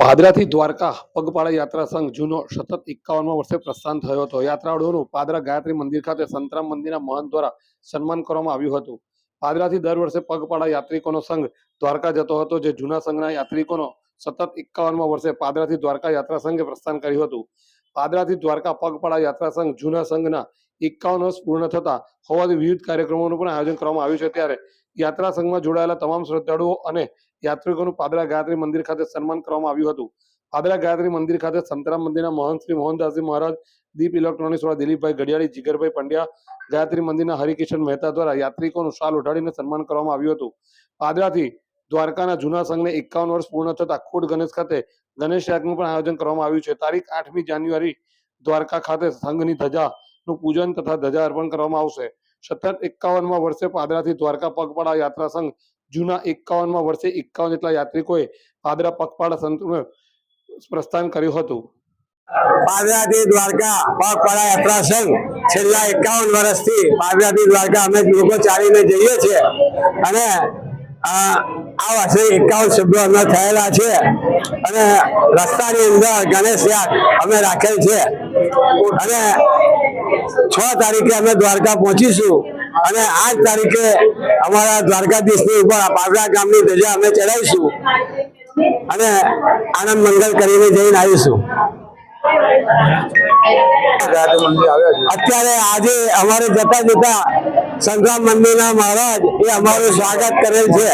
પાદરાથી દ્વારકા પગપાળા યાત્રા સંઘ જૂનો સતત એકાવનમાં વર્ષે પ્રસ્થાન થયો હતો. યાત્રાળુઓનું પાદરા ગાયત્રી મંદિર ખાતે સંતરામ મંદિરના મહંત દ્વારા સન્માન કરવામાં આવ્યું હતું. પાદરાથી દર વર્ષે પગપાળા યાત્રિકોનો સંઘ દ્વારકા જતો હતો, જે જૂના સંઘના યાત્રિકોનો સતત એકાવનમાં વર્ષે પાદરાથી દ્વારકા યાત્રા સંઘે પ્રસ્થાન કર્યું હતું. પાદરાથી દ્વારકા પગપાળા યાત્રા સંઘ જૂના સંઘના એકાવન વર્ષ પૂર્ણ થતા હોવાથી વિવિધ કાર્યક્રમોનું પણ આયોજન કરવામાં આવ્યું છે. ત્યારે યાત્રા સંઘમાં જોડાયેલા તમામ શ્રદ્ધાળુઓ અને યાત્રિકોનું પાદરા ગાયત્રી મંદિર ખાતે સન્માન કરવામાં આવ્યું હતું. પાદરા ગાયત્રી મંદિર ખાતે સંતરામ મંદિરના મહંત શ્રી મોહનદાસજી મહારાજ, દીપ ઇલેક્ટ્રોનિક્સ વાળા દિલીપભાઈ ગઢિયાળી જીગરભાઈ પંડ્યા, ગાયત્રી મંદિરના હરિકિશન મહેતા દ્વારા યાત્રિકોનું શાલ ઉઠાડીને સન્માન કરવામાં આવ્યું હતું. પાદરાથી દ્વારકાના જૂના સંઘને એકાવન વર્ષ પૂર્ણ થતા ખોડ ગણેશ ખાતે ગણેશ યાગનું પણ આયોજન કરવામાં આવ્યું છે. તારીખ આઠમી જાન્યુઆરી દ્વારકા ખાતે સંઘની ધજાનું પૂજન તથા ધજા અર્પણ કરવામાં આવશે. સતત એકાવનમાં વર્ષે પાદરાથી દ્વારકા પગપાળા યાત્રા સંઘ જૂના એકાવનમાં વર્ષે એકાવન જેટલા યાત્રિકોએ પાદરા પગપાળા સંત પ્રસ્થાન કર્યું હતું. પાદરાથી દ્વારકા પગપાળા યાત્રા છેલ્લા એકાવન વર્ષથી પાદરાથી દ્વારકા અમે લોકો ચાલીને જઈએ છીએ અને આ આ વર્ષે એકાવન સભ્યો અમે થયેલા છે અને રસ્તાની અંદર ગણેશ યાદ અમે રાખેલ છે. અને છ તારીખે અમે દ્વારકા પહોંચીશું અને આઠ તારીખે અમારા દ્વારકાધીશની ઉપર પાવડા ગામની ધજા અમે ચડાવીશું અને આનંદ મંગલ કરીને જઈને આવીશું. અત્યારે આજે અમારે જતા જતા સંગ્રામ મંદિરના મહારાજ એ અમારું સ્વાગત કરેલ છે.